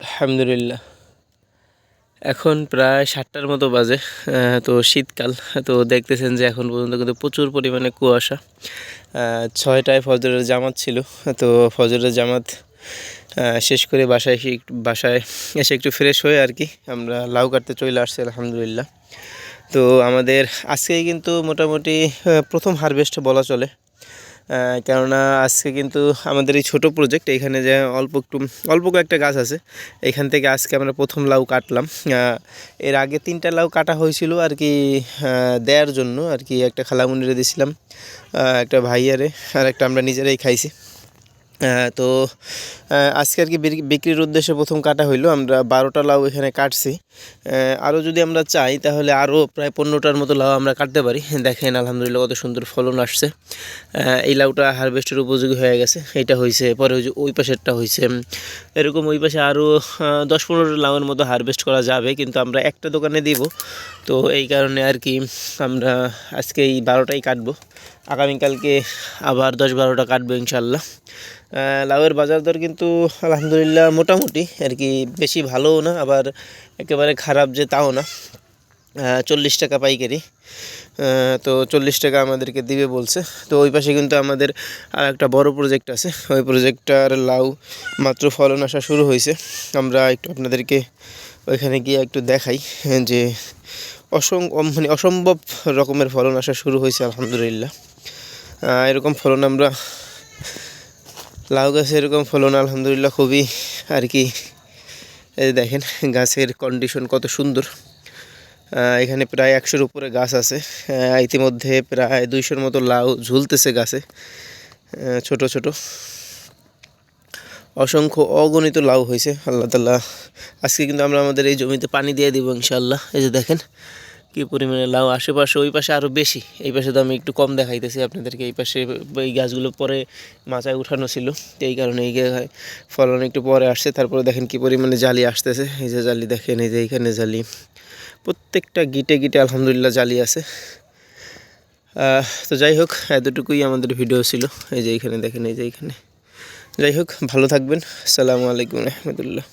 আলহামদুলিল্লাহ। এখন প্রায় সাতটার মতো বাজে তো শীতকাল, তো দেখতেছেন যে এখন পর্যন্ত কিন্তু প্রচুর পরিমাণে কুয়াশা। ছয়টায় ফজরের জামাত ছিল, তো ফজরের জামাত শেষ করে বাসায় এসে বাসায় এসে একটু ফ্রেশ হয়ে আর কি আমরা লাউ কাটতে চলে আসছি, আলহামদুলিল্লাহ। তো আমাদের আজকেই কিন্তু মোটামুটি প্রথম হারভেস্ট বলা চলে। কেননা আজকে কিন্তু আমাদের এই ছোটো প্রজেক্ট এখানে যে অল্প একটু, অল্প কয়েকটা গাছ আছে। এখান থেকে আজকে আমরা প্রথম লাউ কাটলাম। এর আগে তিনটা লাউ কাটা হয়েছিল আর কি দেওয়ার জন্য আর কি একটা খালামুনিরে দিয়েছিলাম একটা ভাইয়ারে, আর একটা আমরা নিজেরাই খাইছি। তো আজকে আর কি বিক্রি- বিক্রির উদ্দেশ্যে প্রথম কাটা হইল। আমরা বারোটা লাউ এখানে কাটছি। আরও যদি আমরা চাই, তাহলে আরও প্রায় পনেরোটার মতো লাউ আমরা কাটতে পারি। দেখেন, আলহামদুলিল্লাহ, কত সুন্দর ফলন আসছে। এই লাউটা হারভেস্টের উপযোগী হয়ে গেছে। এইটা হয়েছে পরে যে ওই পাশেরটা হয়েছে এরকম ওই পাশে আরও দশ পনেরো লাউয়ের মতো হারভেস্ট করা যাবে, কিন্তু আমরা একটা দোকানে দিব। তো এই কারণে আর কি আমরা আজকে এই বারোটাই কাটবো। আগামীকালকে আবার দশ বারোটা কাটবো ইনশাল্লাহ লাউয়ের বাজার দর কিন্তু আলহামদুলিল্লাহ মোটামুটি আর কি বেশি ভালোও না, আবার একেবারে খারাপ যে তাও না। চল্লিশ টাকা পাইকারি। তো চল্লিশ টাকা আমাদেরকে দিবে বলছে। তো ওই পাশে কিন্তু আমাদের আর একটা বড় প্রজেক্ট আছে। ওই প্রজেক্টটার লাউ মাত্র ফলন আসা শুরু হয়েছে। আমরা একটু আপনাদেরকে ওইখানে গিয়ে একটু দেখাই, যে অসং মানে অসম্ভব রকমের ফলন আসা শুরু হয়েছে, আলহামদুলিল্লাহ। এরকম ফলন আমরা লাউ গাছে এরকম ফলন, আলহামদুলিল্লাহ খুবই আর কি। দেখেন, গাছের কন্ডিশন কত সুন্দর। এখানে প্রায় একশোর উপরে গাছ আছে। ইতিমধ্যে প্রায় দুইশোর মতো লাউ ঝুলতেছে গাছে। ছোট ছোট। অসংখ্য অগণিত লাউ হয়েছে, আল্লাহ তাল্লাহ আজকে কিন্তু আমরা আমাদের এই জমিতে পানি দিয়ে দিব ইনশাল্লাহ এই যে দেখেন কী পরিমাণে লাউ? আশেপাশে, ওই পাশে আরও বেশি। এই পাশে তো আমি একটু কম দেখাইতেছি আপনাদেরকে। এই পাশে এই গাছগুলো পরে মাচায় উঠানো ছিল। তো এই কারণে এই ফলন একটু পরে আসছে। তারপরে দেখেন কী পরিমাণে জালি আসতেছে। এই যে জালি দেখেন, এই যে এইখানে জালি। প্রত্যেকটা গিটে গিটে আলহামদুলিল্লাহ জালি আছে। তো যাই হোক, এতটুকুই আমাদের ভিডিও ছিল। এই যে এইখানে দেখেন, এই যে এইখানে। যাই হোক, ভালো থাকবেন। আসসালামু আলাইকুম রহমতুল্লাহ।